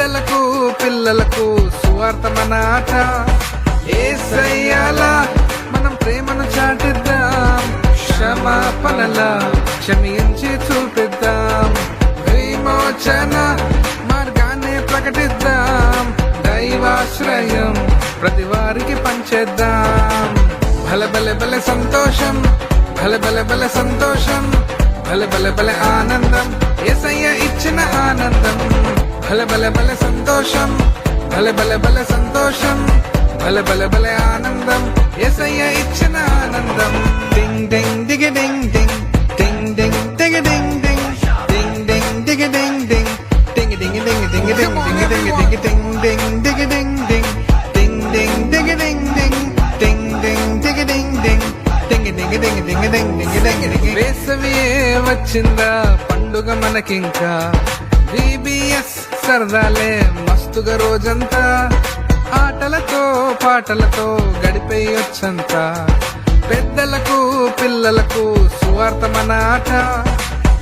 పెద్దలకు పిల్లలకు సువార్త మన ఆట ఏసయ్యాలా మనం ప్రేమను చాటిద్దాం. క్షమాపణల క్షమించి చూపిద్దాం. విమోచన మార్గాన్ని ప్రకటిద్దాం. దైవాశ్రయం ప్రతి వారికి పంచేద్దాం. భలే బల భలే సంతోషం భలే బల భలే సంతోషం భలే బల భలే ఆనందం. ఎసయ్య ఇచ్చిన ఆనందం. భలే భలే భలే సంతోషం భలే భలే భలే సంతోషం భలే భలే భలే ఆనందం ఎసయ్య ఇచ్చిన ఆనందం డింగ్ డింగ్ దిగ డింగ్ డింగ్ డింగ్ డింగ్ దిగ డింగ్ డింగ్ డింగ్ డింగ్ దిగ డింగ్ డింగ్ డింగ్ డింగ్ డింగ్ డింగ్ డింగ్ డింగ్ డింగ్ డింగ్ డింగ్ దిగ డింగ్ డింగ్ డింగ్ డింగ్ దిగ డింగ్ డింగ్ డింగ్ డింగ్ దిగ డింగ్ డింగ్ డింగ్ డింగ్ డింగ్ డింగ్ డింగ్ డింగ్ డింగ్ డింగ్ వేసవి వచ్చిందా పండుగ మనకింకా బీబీఎస్ సరదాలే మస్తుగా రోజంతా. ఆటలతో పాటలతో గడిపేయొచ్చంతా పెద్దలకు పిల్లలకు సువార్త మన ఆట.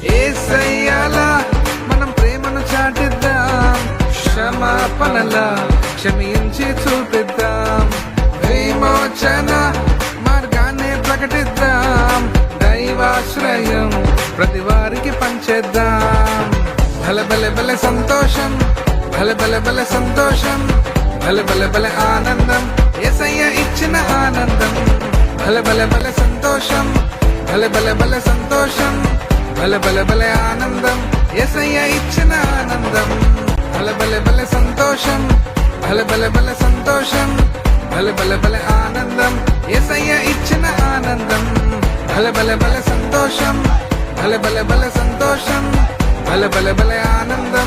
ఏసయ్యాల మనం ప్రేమను చాటిద్దాం. క్షమాపణల క్షమించి చూపిద్దాం. విమోచన మార్గాన్ని ప్రకటిద్దాం. దైవాశ్రయం ప్రతి వారికి పంచేద్దాం బల సంతోషం బల బల బల సంతోషం బల బల బల ఆనందం ఎసయ్య ఇచ్చిన ఆనందం బల బల బల సంతోషం బల బల బల సంతోషం బల బల బల ఆనందం ఎసయ్య ఇచ్చిన ఆనందం బల బల బల సంతోషం బల బల బల సంతోషం బల బల బల ఆనందం ఎసయ్య ఇచ్చిన ఆనందం బల బల బల సంతోషం బల బల బల సంతోషం బల బల బల ఆనందం